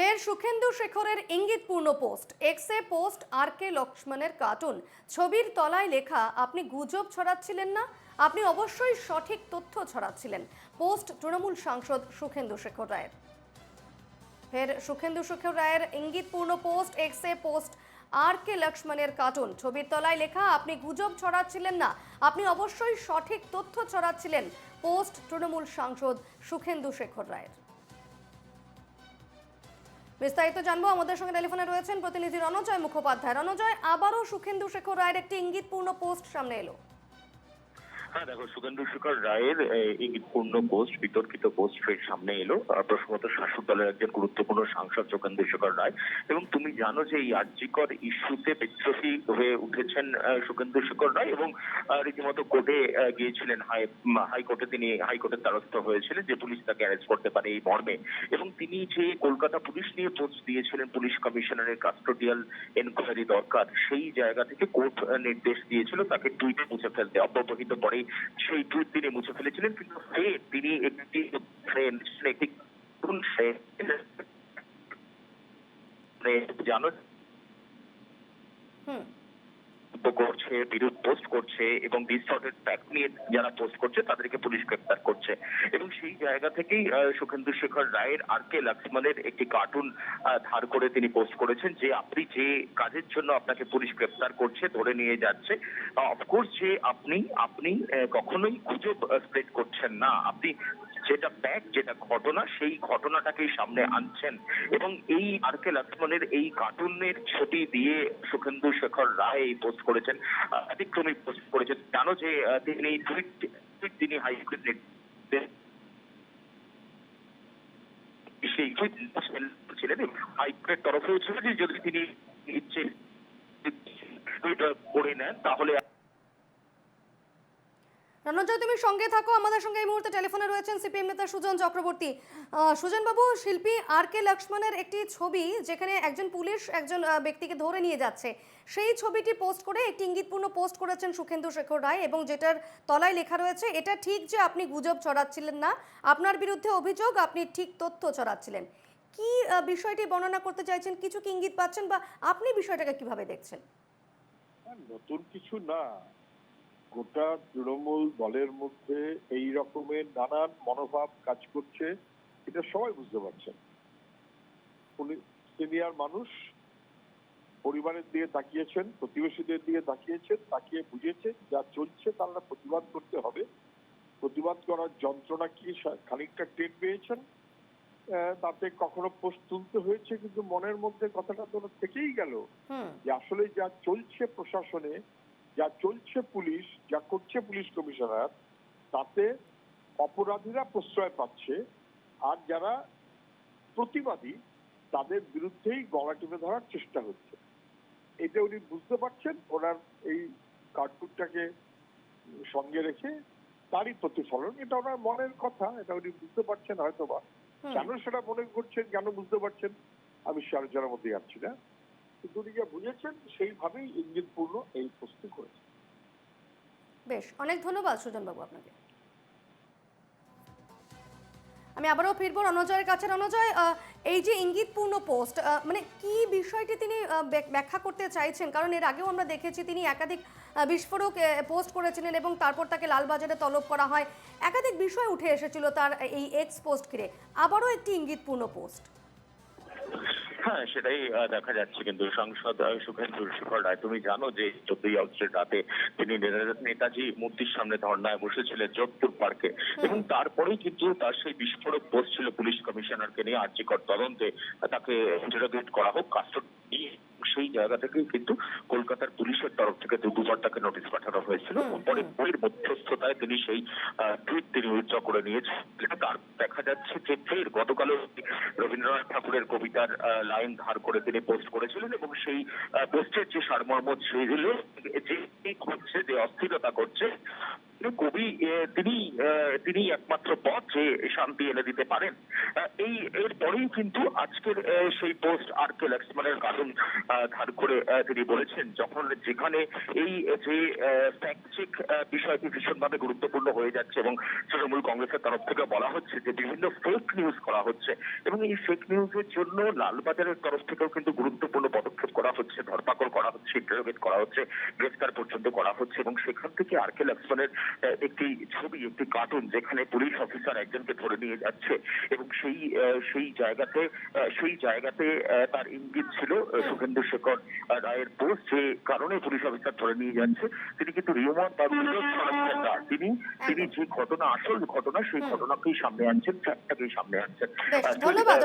ফের সুখেন্দু শেখরের ইঙ্গিতপূর্ণ পোস্ট। এক্সে পোস্ট আর কে লক্ষ্মণের কার্টুন। ছবির তলায় লেখা, আপনি গুজব ছড়াচ্ছিলেন না? আপনি অবশ্যই সঠিক তথ্য ছড়াচ্ছিলেন। পোস্ট তৃণমূল সাংসদ সুখেন্দু শেখর রায়ের। ফের সুখেন্দু শেখর রায়ের ইঙ্গিতপূর্ণ পোস্ট এক্সে পোস্ট আর কে লক্ষ্মণের কার্টুন। ছবির তলায় লেখা, আপনি গুজব ছড়াচ্ছিলেন না? আপনি অবশ্যই সঠিক তথ্য ছড়াচ্ছিলেন। পোস্ট তৃণমূল সাংসদ সুখেন্দু শেখর রায়ের। বিস্তারিত জানব। আমাদের সঙ্গে টেলিফোনে রয়েছেন প্রতিনিধি রণজয় মুখোপাধ্যায়। রণজয়, আবারও সুখেন্দু শেখর রায়ের একটি ইঙ্গিতপূর্ণ পোস্ট সামনে এলো। হ্যাঁ দেখো সুগেন্দ্র শেখর রায়ের ইঙ্গিতপূর্ণ পোস্ট বিতর্কিত পোস্ট ফের সামনে এলো। প্রসঙ্গত শাসক দলের একজন গুরুত্বপূর্ণ সাংসদ সুগেন্দ্র শেখর রায়। এবং তুমি জানো যে এই আর্যিকর ইস্যুতে বিদ্রোহী হয়ে উঠেছেন আহ, সুগেন্দ্র শেখর রায় এবং রীতিমতো কোর্টে গিয়েছিলেন হাই হাইকোর্টে তিনি হাইকোর্টের দ্বারস্থ হয়েছিলেন যে পুলিশ তাকে অ্যারেস্ট করতে পারে এই মর্মে। এবং তিনি যে কলকাতা পুলিশ নিয়ে পোস্ট দিয়েছিলেন পুলিশ কমিশনারের কাস্টোডিয়াল এনকোয়ারি দরকার সেই জায়গা থেকে কোর্ট নির্দেশ দিয়েছিল তাকে টুইটে মুছে ফেলতে অব্যবহিত পরে সেই টুইট তিনি মুছে ফেলেছিলেন কিন্তু তিনি একটি একটি মানে জানো হুম মন্তব্য করছে, বিরোধ পোস্ট করছে এবং ডিসঅর্ডার ট্যাগ নিয়ে যারা পোস্ট করছে তাদেরকে পুলিশ গ্রেপ্তার করছে। এবং সেই জায়গা থেকেই সুখেন্দু শেখর রায়ের আর কে লক্ষ্মণের একটি কার্টুন ধার করে তিনি পোস্ট করেছেন যে আপনি যে কাজের জন্য আপনাকে পুলিশ গ্রেপ্তার করছে, ধরে নিয়ে যাচ্ছে অফকোর্স যে আপনি আপনি কখনোই গুজব স্প্রেড করছেন না। আপনি যেটা ব্যাক যেটা ঘটনা, সেই ঘটনাটাকেই সামনে আনছেন। এবং এই আর কে লক্ষ্মণের এই কার্টুনের ছবি দিয়ে সুখেন্দু শেখর রায় এই পোস্ট করেছেন ব্যতিক্রমী পোস্ট করেছেন। জানো যে তিনি টুইট তিনি হাইকোর্ট সেই ছিলেন হাইকোর্টের তরফেও ছিল যে যদি তিনি ইচ্ছে করে নেন, তাহলে রণজয় তুমি সঙ্গে থাকো। আমাদের সঙ্গে এই মুহূর্তে টেলিফোনে রয়েছেন সিপিএম নেতা সুজন চক্রবর্তী। আহ, সুজন বাবু শিল্পী আর কে লক্ষ্মণের একটি ছবি যেখানে একজন পুলিশ একজন ব্যক্তিকে ধরে নিয়ে যাচ্ছে। সেই ছবিটি পোস্ট করে একটি ইঙ্গিতপূর্ণ পোস্ট করেছেন সুখেন্দু শেখর রায় এবং যেটার তলায় লেখা রয়েছে এটা ঠিক যে আপনি গুজব ছড়াচ্ছিলেন না আপনার বিরুদ্ধে অভিযোগ আপনি ঠিক তথ্য ছড়াচ্ছিলেন। কি বিষয়টি বর্ণনা করতে চাইছেন? কিছু কি ইঙ্গিত পাচ্ছেন বা আপনি বিষয়টাকে কীভাবে দেখছেন? হ্যাঁ, নতুন কিছু না। গোটা তৃণমূল দলের মধ্যে এই রকমের নানান মনোভাব কাজ করছে এটা সবাই বুঝতে পারছেন। উনি সিনিয়র মানুষ পরিবারের দিকে তাকিয়েছেন প্রতিবেশীদের দিকে তাকিয়েছেন তাকিয়ে বুঝেছেন যা চলছে তারা প্রতিবাদ করতে হবে। প্রতিবাদ করার যন্ত্রণা কি খানিকটা টের পেয়েছেন? তাতে কখনো পোস্ট তুলতে হয়েছে কিন্তু মনের মধ্যে কথাটা তো থেকেই গেল। যে আসলে যা চলছে প্রশাসনে যা চলছে পুলিশ যা করছে পুলিশ কমিশনার তাতে অপরাধীরা প্রশ্রয় পাচ্ছে আর যারা প্রতিবাদী তাদের বিরুদ্ধেই গলা টিপে ধরার চেষ্টা হচ্ছে। এটা উনি বুঝতে পারছেন ওনার এই কার্টুনটাকে সঙ্গে রেখে তারই প্রতিফলন। এটা ওনার মনের কথা এটা উনি বুঝতে পারছেন হয়তো বা কেন সেটা মনে করছেন কেন বুঝতে পারছেন আমি সে আলোচনার মধ্যে যাচ্ছি না। যা বুঝেছেন, সেইভাবেই ইঙ্গিতপূর্ণ এই প্রস্তুতি করেছেন। বেশ, অনেক ধন্যবাদ সুজনবাবু আপনাকে। আমি আবারও ফিরবো রণজয়ের কাছে। রণজয় এই যে ইঙ্গিতপূর্ণ পোস্ট মানে কি বিষয়টি তিনি ব্যাখ্যা করতে চাইছেন? কারণ এর আগেও আমরা দেখেছি তিনি একাধিক বিস্ফোরক পোস্ট করেছিলেন এবং তারপর তাকে লালবাজারে তলব করা হয়। একাধিক বিষয় উঠে এসেছিল তার এই এক্স পোস্ট ঘিরে। আবারও একটি ইঙ্গিতপূর্ণ পোস্ট। হ্যাঁ সেটাই দেখা যাচ্ছে। কিন্তু সাংসদ সুখেন্দু শেখর রায় তুমি জানো যে চোদ্দই আগস্টের রাতে তিনি নেতাজি মূর্তির সামনে ধর্নায় বসেছিলেন যোধপুর পার্কে। এবং তারপরেই কিন্তু তার সেই বিস্ফোরক পোস্ট ছিল পুলিশ কমিশনারকে নিয়ে আর্যিকর তদন্তে তাকে ইন্টারোগেট করা হোক। কাস্টডি জায়গা থেকেই কিন্তু কলকাতার পুলিশের তরফ থেকে দু দুবার তাকে নোটিশ পাঠানো হয়েছিল। পরে বইয়ের মধ্যস্থতায় তিনি সেই টুইট তিনি উইথড্র করে নিয়েছেন। তার দেখা যাচ্ছে যে ফের গতকালও রবীন্দ্রনাথ ঠাকুরের কবিতার লাইন ধার করে তিনি পোস্ট করেছিলেন এবং সেই পোস্টের যে সারমর্ম ছিল যে যে অস্থিরতা করছে কবি তিনি তিনি একমাত্র পথ যে শান্তি এনে দিতে পারেন। এই এরপরেই কিন্তু আজকের সেই পোস্ট আর কে লক্ষ্মণের কারণ ধার করে তিনি বলেছেন যখন যেখানে এই যে ফ্যাক্ট বিষয়টি ভীষণভাবে গুরুত্বপূর্ণ হয়ে যাচ্ছে এবং তৃণমূল কংগ্রেসের তরফ থেকে বলা হচ্ছে যে বিভিন্ন ফেক নিউজ করা হচ্ছে এবং এই ফেক নিউজের জন্য লালবাজারের তরফ থেকেও কিন্তু গুরুত্বপূর্ণ পদক্ষেপ করা হচ্ছে ধরপাকড় করা হচ্ছে ইন্টারোগেট করা হচ্ছে গ্রেফতার পর্যন্ত করা হচ্ছে এবং সেখান থেকে আর কে লক্ষ্মণের আহ, একটি ছবি একটি কার্টুন যেখানে পুলিশ অফিসার একজনকে ধরে নিয়ে যাচ্ছে এবং সেই সেই জায়গাতে সেই জায়গাতে তার ইঙ্গিত ছিল শুভেন্দু শেখর রায়ের পোস্ট যে কারণে পুলিশ অফিসার ধরে নিয়ে যাচ্ছে। তিনি কিন্তু রিউমার বা তিনি তিনি যে ঘটনা আসল ঘটনা সেই ঘটনাকেই সামনে আনছেন ফ্যাক্টটাকেই সামনে আনছেন। ধন্যবাদ